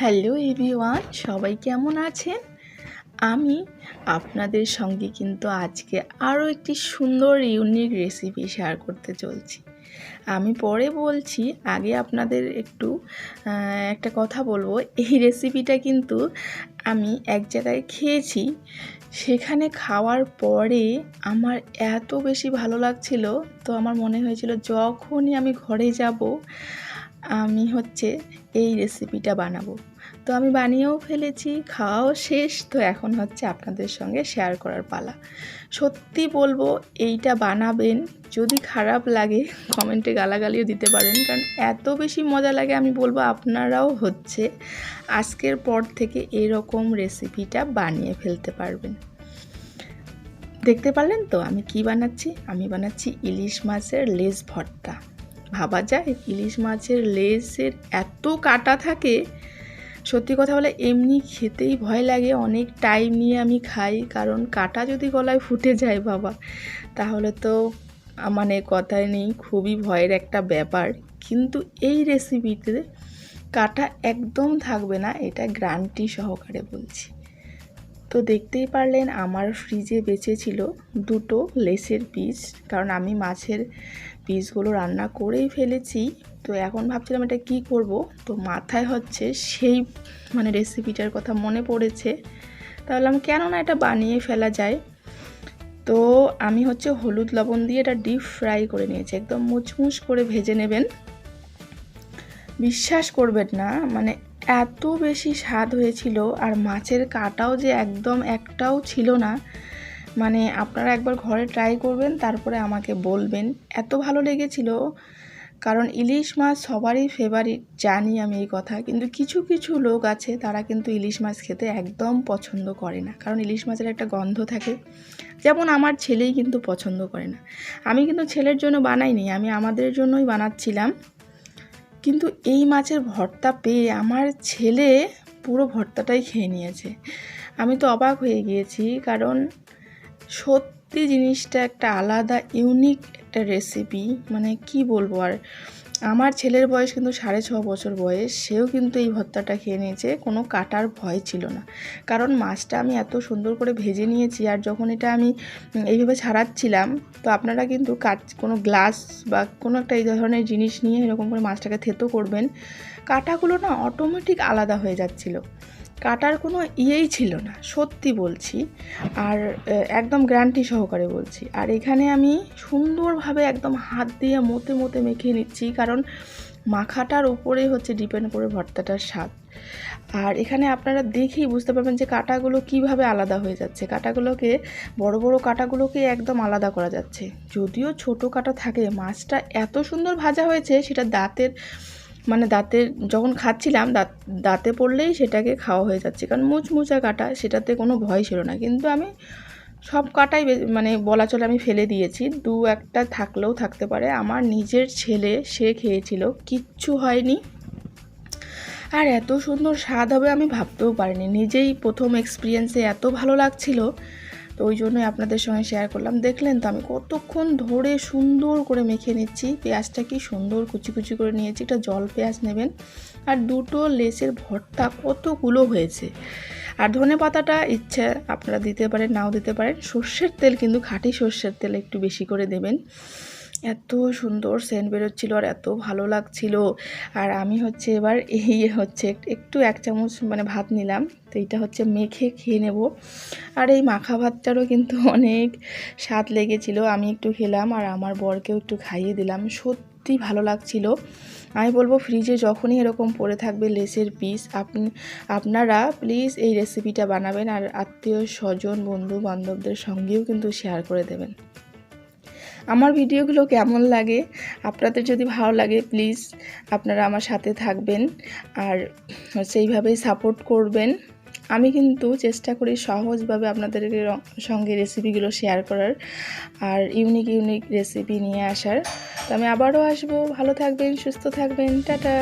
Hello everyone, সবাই কেমন আছেন? আমি আপনাদের সঙ্গে কিন্তু আজকে আরও একটি সুন্দর ইউনিক রেসিপি শেয়ার করতে চলছি। আমি পরে বলছি, আগে আপনাদের একটু একটা কথা বলব। এই রেসিপিটা কিন্তু আমি এক জায়গায় খেয়েছি। সেখানে খাওয়ার পরে আমার এত বেশি ভালো লাগছিল, তো আমার মনে হয়েছিল যখনই আমি ঘরে যাব আমি হচ্ছে এই রেসিপিটা বানাবো। তো আমি বানিয়েও ফেলেছি, খাওয়াও শেষ। তো এখন হচ্ছে আপনাদের সঙ্গে শেয়ার করার পালা। সত্যি বলব, এইটা বানাবেন, যদি খারাপ লাগে কমেন্টে গালাগালিও দিতে পারেন। কারণ এত বেশি মজা লাগে, আমি বলব আপনারাও হচ্ছে আজকের পর থেকে এরকম রেসিপিটা বানিয়ে ফেলতে পারবেন। দেখতে পারলেন তো আমি কি বানাচ্ছি? আমি বানাচ্ছি ইলিশ মাছের লেজ ভর্তা। ভাবা যায়? ইলিশ মাছের লেজের এত কাটা থাকে, সত্যি কথা বলে এমনি খেতেই ভয় লাগে। অনেক টাইম নিয়ে আমি খাই, কারণ কাটা যদি গলায় ফুটে যায় বাবা, তাহলে তো মানে কথাই নেই, খুবই ভয়ের একটা ব্যাপার। কিন্তু এই রেসিপিতে কাটা একদম থাকবে না, এটা গ্রান্টি সহকারে বলছি। তো দেখতেই পারলেন, আমার ফ্রিজে বেঁচেছিল দুটো লেসের পিস কারণ আমি মাছের পিসগুলো রান্না করেই ফেলেছি। তো এখন ভাবছিলাম এটা কি করব? তো মাথায় হচ্ছে সেই মানে রেসিপিটার কথা মনে পড়েছে। তাহলে আমি কেন না এটা বানিয়ে ফেলা যায়? তো আমি হচ্ছে হলুদ লবণ দিয়ে এটা ডিপ ফ্রাই করে নিয়েছি। একদম মুচমুচ করে ভেজে নেবেন। বিশ্বাস করবেন না মানে এত বেশি স্বাদ হয়েছিল আর মাছের কাটাও যে একদম একটাও ছিল না। মানে আপনারা একবার ঘরে ট্রাই করবেন, তারপরে আমাকে বলবেন। এত ভালো লেগেছিল, কারণ ইলিশ মাছ সবারই ফেভারিট জানি আমি এই কথা, কিন্তু কিছু কিছু লোক আছে তারা কিন্তু ইলিশ মাছ খেতে একদম পছন্দ করে না, কারণ ইলিশ মাছের একটা গন্ধ থাকে, যেমন আমার ছেলেই কিন্তু পছন্দ করে না। আমি কিন্তু ছেলের জন্য বানাইনি, আমি আমাদের জন্যই বানাচ্ছিলাম, কিন্তু এই মাছের ভর্তা পেয়ে আমার ছেলে পুরো ভর্তাটাই খেয়ে নিয়েছে। আমি তো অবাক হয়ে গিয়েছি, কারণ সত্যি জিনিসটা একটা আলাদা ইউনিক একটা রেসিপি মানে কি বলব আর, আমার ছেলের বয়স কিন্তু সাড়ে ছ বছর বয়স, সেও কিন্তু এই ভর্তাটা খেয়ে নিয়েছে, কোনো কাটার ভয় ছিল না। কারণ মাছটা আমি এত সুন্দর করে ভেজে নিয়েছি আর যখন এটা আমি এইভাবে ছাড়াচ্ছিলাম, তো আপনারা কিন্তু কাচ, কোনো গ্লাস বা কোনো একটা এই ধরনের জিনিস নিয়ে এরকম করে মাছটাকে থেতো করবেন, কাটাগুলো না অটোমেটিক আলাদা হয়ে যাচ্ছিল। কাটার কোনো ইয়েই ছিল না, সত্যি বলছি। আর একদম গ্যারান্টি সহকারে বলছি। আর এখানে আমি সুন্দরভাবে একদম হাত দিয়ে মতে মতে মেখে নিচ্ছি, কারণ মাখাটার উপরেই হচ্ছে ডিপেন্ড করে ভর্তাটার স্বাদ। আর এখানে আপনারা দেখেই বুঝতে পারবেন যে কাটাগুলো কীভাবে আলাদা হয়ে যাচ্ছে। কাটাগুলোকে, বড় বড় কাটাগুলোকে একদম আলাদা করা যাচ্ছে। যদিও ছোট কাটা থাকে, মাছটা এত সুন্দর ভাজা হয়েছে, সেটা দাঁতের মানে দাঁতের যখন খাচ্ছিলাম, দাঁত, দাঁতে পড়লেই সেটাকে খাওয়া হয়ে যাচ্ছে। কারণ মুচমুচা কাটা, সেটাতে কোনো ভয় ছিল না। কিন্তু আমি সব কাটাই মানে বলা চলে আমি ফেলে দিয়েছি। দু একটা থাকলেও থাকতে পারে। আমার নিজের ছেলে, সে খেয়েছিল। কিচ্ছু হয়নি। আর এত সুন্দর স্বাদ হবে আমি ভাবতেও পারিনি। নিজেই প্রথম এক্সপিরিয়েন্সে এত ভালো লাগছিল। তো ওই জন্যই আপনাদের সঙ্গে শেয়ার করলাম। দেখলেন তো আমি কতক্ষণ ধরে সুন্দর করে মেখে নিচ্ছি। পেঁয়াজটা কি সুন্দর কুচি কুচি করে নিয়েছি। একটা জল পেঁয়াজ নেবেন। আর দুটো লেসের ভর্তা কতগুলো হয়েছে। আর ধনে পাতাটা ইচ্ছে, আপনারা দিতে পারেন, নাও দিতে পারেন। সর্ষের তেল কিন্তু খাঁটি সর্ষের তেল একটু বেশি করে দেবেন। এত সুন্দর সেন্ট বেরোচ্ছিল আর এত ভালো লাগছিল। আর আমি হচ্ছে এবার এই হচ্ছে একটু এক চামচ মানে ভাত নিলাম। তো এইটা হচ্ছে মেখে খেয়ে নেব। আর এই মাখা ভাতটারও কিন্তু অনেক স্বাদ লেগেছিল। আমি একটু খেলাম আর আমার বরকেও একটু খাইয়ে দিলাম। সত্যি ভালো লাগছিল। আমি বলব ফ্রিজে যখনই এরকম পড়ে থাকবে লেসের পিস আপনি, আপনারা প্লিজ এই রেসিপিটা বানাবেন আর আত্মীয় স্বজন বন্ধু বান্ধবদের সঙ্গেও কিন্তু শেয়ার করে দেবেন। আমার ভিডিওগুলো কেমন লাগে, আপনাদের যদি ভালো লাগে প্লিজ আপনারা আমার সাথে থাকবেন আর সেইভাবেই সাপোর্ট করবেন। আমি কিন্তু চেষ্টা করি সহজভাবে আপনাদেরকে সঙ্গে রেসিপিগুলো শেয়ার করার আর ইউনিক ইউনিক রেসিপি নিয়ে আসার। তো আমি আবারও আসব। ভালো থাকবেন, সুস্থ থাকবেন। টাটা!